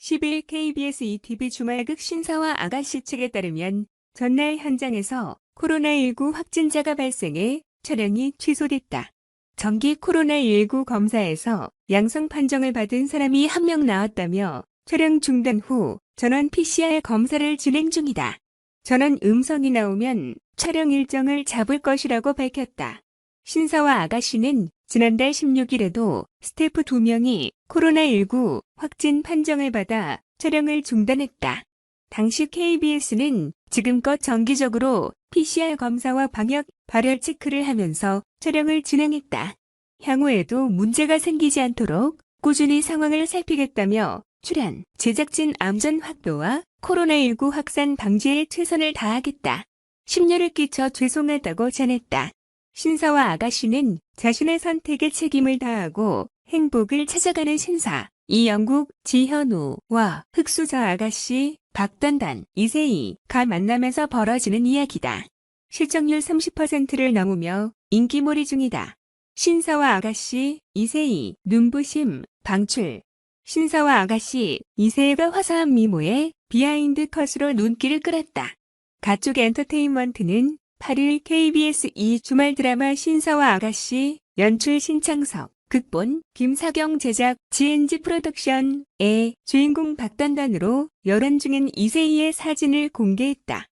10일 KBS ETV 주말극 신사와 아가씨 측에 따르면 전날 현장에서 코로나19 확진자가 발생해 촬영이 취소됐다. 정기 코로나19 검사에서 양성 판정을 받은 사람이 한 명 나왔다며 촬영 중단 후 전원 PCR 검사를 진행 중이다. 전원 음성이 나오면 촬영 일정을 잡을 것이라고 밝혔다. 신사와 아가씨는 지난달 16일에도 스태프 2명이 코로나19 확진 판정을 받아 촬영을 중단했다. 당시 KBS는 지금껏 정기적으로 PCR 검사와 방역 발열 체크를 하면서 촬영을 진행했다. 향후에도 문제가 생기지 않도록 꾸준히 상황을 살피겠다며 출연, 제작진 안전 확보와 코로나19 확산 방지에 최선을 다하겠다. 심려를 끼쳐 죄송하다고 전했다. 신사와 아가씨는 자신의 선택에 책임을 다하고 행복을 찾아가는 신사, 이영국, 지현우와 흑수저 아가씨, 박단단, 이세희가 만나면서 벌어지는 이야기다. 실적률 30%를 넘으며 인기몰이 중이다. 신사와 아가씨, 이세희, 눈부심, 방출. 신사와 아가씨, 이세희가 화사한 미모에 비하인드 컷으로 눈길을 끌었다. 가족 엔터테인먼트는 8일 KBS 2 주말 드라마 신사와 아가씨 연출 신창석 극본 김사경 제작 GNG 프로덕션의 주인공 박단단으로 열연 중인 이세희의 사진을 공개했다.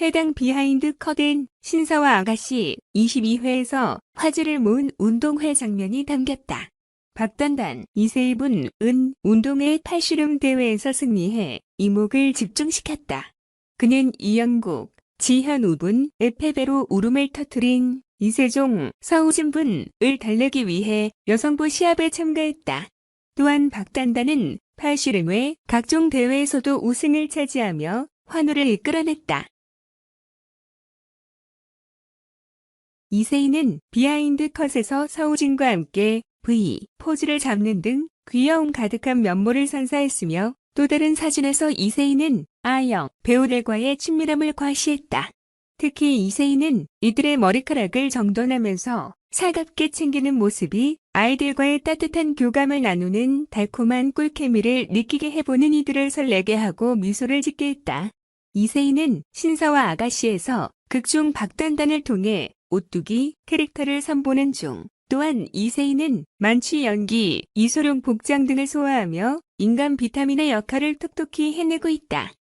해당 비하인드 컷엔 신사와 아가씨 22회에서 화제를 모은 운동회 장면이 담겼다. 박단단, 이세희분 은 운동회 팔씨름 대회에서 승리해 이목을 집중시켰다. 그는 이영국, 지현우분 에페베로 울음을 터트린 이세종, 서우진분을 달래기 위해 여성부 시합에 참가했다. 또한 박단단은 팔씨름의 각종 대회에서도 우승을 차지하며 환호를 이끌어냈다. 이세희는 비하인드 컷에서 서우진과 함께 V 포즈를 잡는 등 귀여움 가득한 면모를 선사했으며 또 다른 사진에서 이세희는 아영 배우들과의 친밀함을 과시했다. 특히 이세희는 이들의 머리카락을 정돈하면서 살갑게 챙기는 모습이 아이들과의 따뜻한 교감을 나누는 달콤한 꿀케미를 느끼게 해보는 이들을 설레게 하고 미소를 짓게 했다. 이세희는 신사와 아가씨에서 극중 박단단을 통해 오뚜기 캐릭터를 선보는 중 또한 이세희는 만취 연기, 이소룡 복장 등을 소화하며 인간 비타민의 역할을 톡톡히 해내고 있다.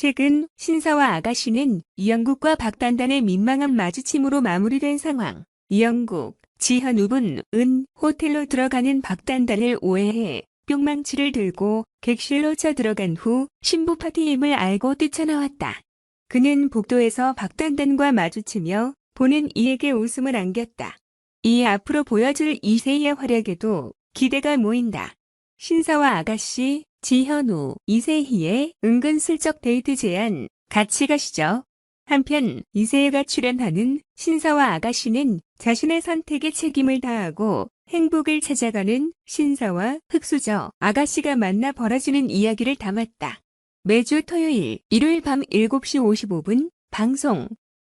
최근 신사와 아가씨는 이영국과 박단단의 민망한 마주침으로 마무리된 상황. 이영국, 지현우분 은 호텔로 들어가는 박단단을 오해해 뿅망치를 들고 객실로 쳐들어간 후 신부 파티임을 알고 뛰쳐나왔다. 그는 복도에서 박단단과 마주치며 보는 이에게 웃음을 안겼다. 이 앞으로 보여줄 이세희의 활약에도 기대가 모인다. 신사와 아가씨, 지현우, 이세희의 은근슬쩍 데이트 제안 같이 가시죠. 한편 이세희가 출연하는 신사와 아가씨는 자신의 선택에 책임을 다하고 행복을 찾아가는 신사와 흑수저 아가씨가 만나 벌어지는 이야기를 담았다. 매주 토요일, 일요일 밤 7시 55분 방송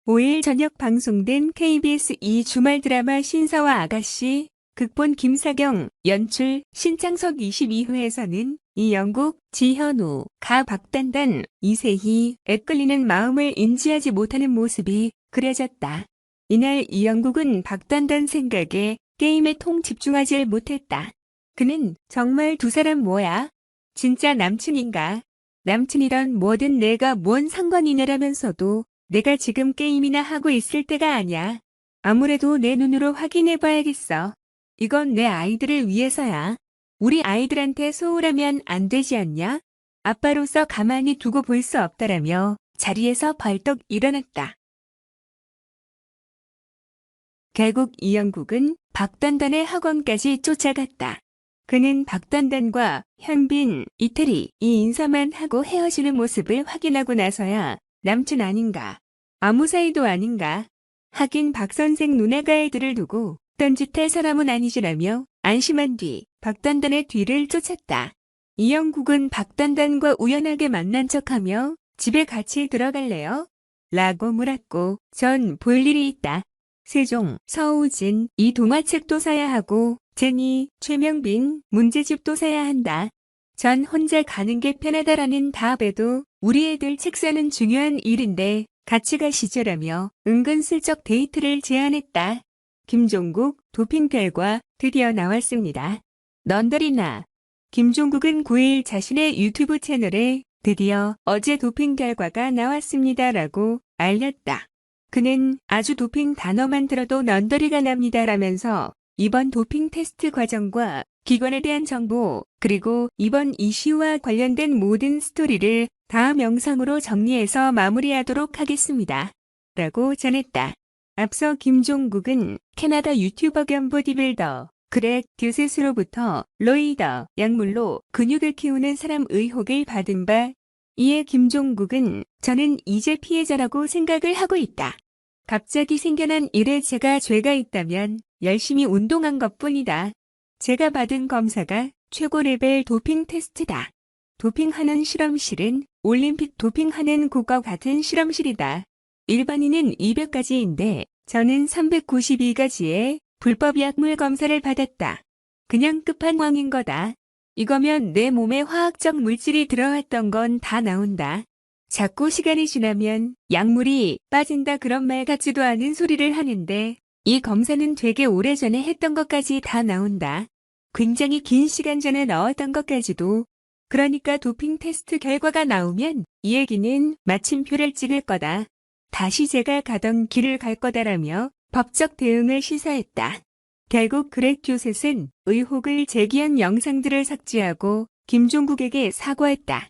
5일 저녁 방송된 KBS 2 주말 드라마 신사와 아가씨 극본 김사경, 연출 신창석 22회에서는 이영국, 지현우, 가 박단단, 이세희, 애끌리는 마음을 인지하지 못하는 모습이 그려졌다. 이날 이영국은 박단단 생각에 게임에 통 집중하지 못했다. 그는 정말 두 사람 뭐야? 진짜 남친인가? 남친이란 뭐든 내가 뭔 상관이냐라면서도 내가 지금 게임이나 하고 있을 때가 아니야. 아무래도 내 눈으로 확인해 봐야겠어. 이건 내 아이들을 위해서야. 우리 아이들한테 소홀하면 안 되지 않냐? 아빠로서 가만히 두고 볼 수 없다라며 자리에서 벌떡 일어났다. 결국 이영국은 박단단의 학원까지 쫓아갔다. 그는 박단단과 현빈, 이태리 이 인사만 하고 헤어지는 모습을 확인하고 나서야 남친 아닌가, 아무 사이도 아닌가. 하긴 박 선생 누나가 애들을 두고 딴짓할 사람은 아니지라며 안심한 뒤 박단단의 뒤를 쫓았다. 이영국은 박단단과 우연하게 만난 척하며 집에 같이 들어갈래요? 라고 물었고 전 볼 일이 있다. 세종, 서우진, 이 동화책도 사야 하고 제니, 최명빈, 문제집도 사야 한다. 전 혼자 가는 게 편하다라는 답에도 우리 애들 책 사는 중요한 일인데 같이 가시죠라며 은근슬쩍 데이트를 제안했다. 김종국 도핑 결과 드디어 나왔습니다. 넌더리나 김종국은 9일 자신의 유튜브 채널에 드디어 어제 도핑 결과가 나왔습니다라고 알렸다. 그는 아주 도핑 단어만 들어도 넌더리가 납니다라면서 이번 도핑 테스트 과정과 기관에 대한 정보, 그리고 이번 이슈와 관련된 모든 스토리를 다음 영상으로 정리해서 마무리하도록 하겠습니다. 라고 전했다. 앞서 김종국은 캐나다 유튜버 겸 보디빌더 그렉 듀셋으로부터 로이더 약물로 근육을 키우는 사람 의혹을 받은 바 이에 김종국은 저는 이제 피해자라고 생각을 하고 있다. 갑자기 생겨난 일에 제가 죄가 있다면 열심히 운동한 것 뿐이다. 제가 받은 검사가 최고 레벨 도핑 테스트다. 도핑하는 실험실은 올림픽 도핑하는 곳과 같은 실험실이다. 일반인은 200가지인데 저는 392가지의 불법 약물 검사를 받았다. 그냥 끝판왕인 거다. 이거면 내 몸에 화학적 물질이 들어왔던 건 다 나온다. 자꾸 시간이 지나면 약물이 빠진다 그런 말 같지도 않은 소리를 하는데 이 검사는 되게 오래전에 했던 것까지 다 나온다. 굉장히 긴 시간 전에 넣었던 것까지도. 그러니까 도핑 테스트 결과가 나오면 이 얘기는 마침표를 찍을 거다. 다시 제가 가던 길을 갈 거다라며 법적 대응을 시사했다. 결국 그렉 듀셋은 의혹을 제기한 영상들을 삭제하고 김종국에게 사과했다.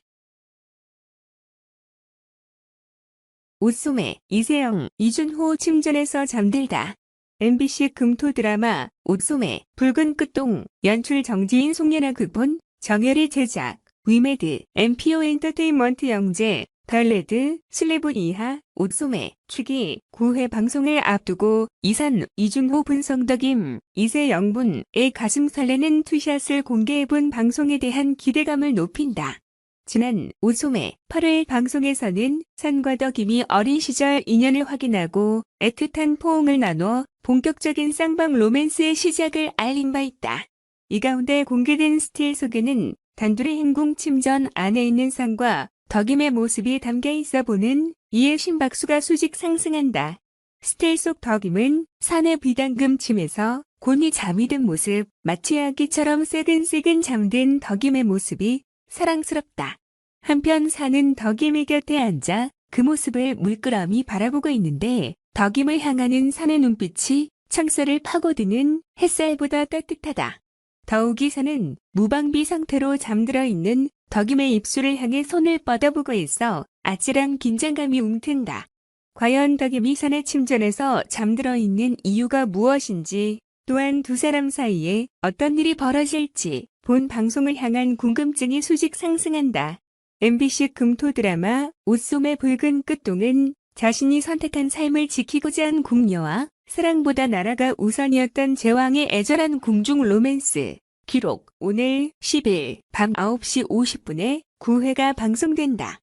옷소매, 이세영, 이준호 침전에서 잠들다. MBC 금토 드라마 옷소매, 붉은 끝동, 연출 정지인 송예나 극본, 정열이 제작, 위메드, MPO 엔터테인먼트 영재, 덜레드, 슬래브 이하, 옷소매, 축이 9회 방송을 앞두고 이산, 이준호 분성덕임, 이세영분의 가슴 설레는 투샷을 공개해본 방송에 대한 기대감을 높인다. 지난 오소매 8회 방송에서는 산과 덕임이 어린 시절 인연을 확인하고 애틋한 포옹을 나눠 본격적인 쌍방 로맨스의 시작을 알린 바 있다. 이 가운데 공개된 스틸 속에는 단둘이 행궁 침전 안에 있는 산과 덕임의 모습이 담겨 있어 보는 이에 심박수가 수직 상승한다. 스틸 속 덕임은 산의 비당금 침에서 곤히 잠이 든 모습, 마치 아기처럼 새근새근 잠든 덕임의 모습이 사랑스럽다. 한편 산은 덕임의 곁에 앉아 그 모습을 물끄러미 바라보고 있는데 덕임을 향하는 산의 눈빛이 창살을 파고드는 햇살보다 따뜻하다. 더욱이 산은 무방비 상태로 잠들어 있는 덕임의 입술을 향해 손을 뻗어보고 있어 아찔한 긴장감이 움튼다. 과연 덕임이 산의 침전에서 잠들어 있는 이유가 무엇인지 또한 두 사람 사이에 어떤 일이 벌어질지 본 방송을 향한 궁금증이 수직 상승한다. MBC 금토 드라마 옷소매 붉은 끝동은 자신이 선택한 삶을 지키고자 한 궁녀와 사랑보다 나라가 우선이었던 제왕의 애절한 궁중 로맨스. 기록 오늘 10일 밤 9시 50분에 9회가 방송된다.